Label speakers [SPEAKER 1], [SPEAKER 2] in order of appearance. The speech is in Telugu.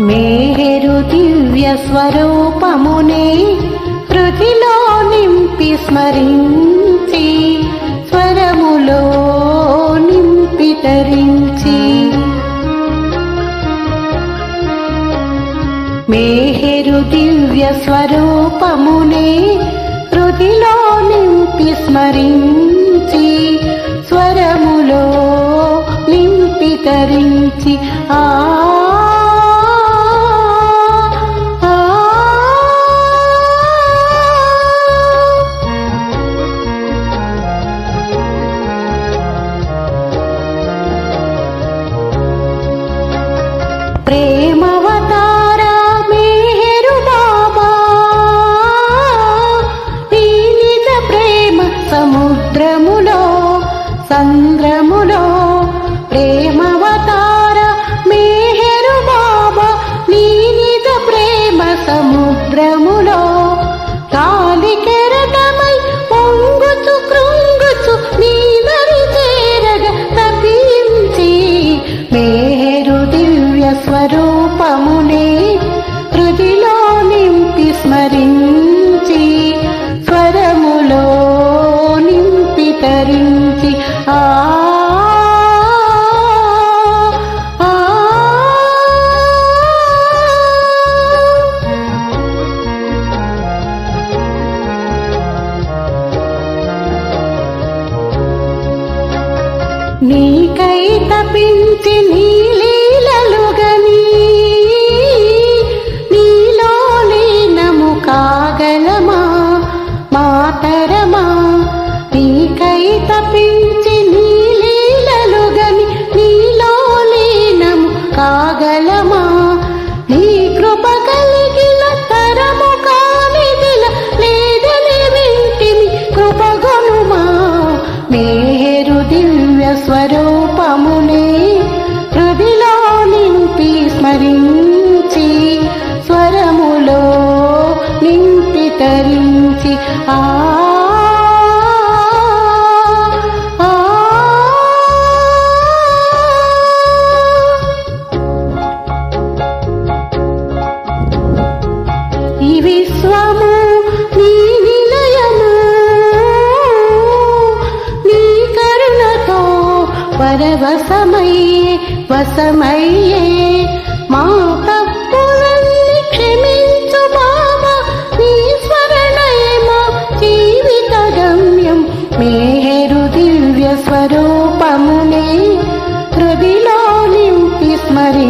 [SPEAKER 1] మేహెరు దివ్య స్వరూపమునే కృతిలో నింపి స్మరించి స్వరములో నింపి తరించి. మేహెరు దివ్య స్వరూపమునే కృతిలో నింపి స్మరించి స్మరించి స్వరములో నింపి తరించి ఆ ఆ, నీకై తపించి నీ కాగలమా నీ కృప కలిగిన తరము కానిదిల లేదని వింటిమి కృపగొనుమా? మేరు దివ్య స్వరూపమునే హృదిలో నింపి స్మరించి స్వరములో నింపి తరించి ఆ పరవశమయ్యే వశమయ్యే. మా తప్పులన్నీ క్షమించు బామ నీ స్మరణయమా జీవిత గమ్యం. మేహరు దివ్య స్వరూపమునే హృదిలో నింపి స్మరి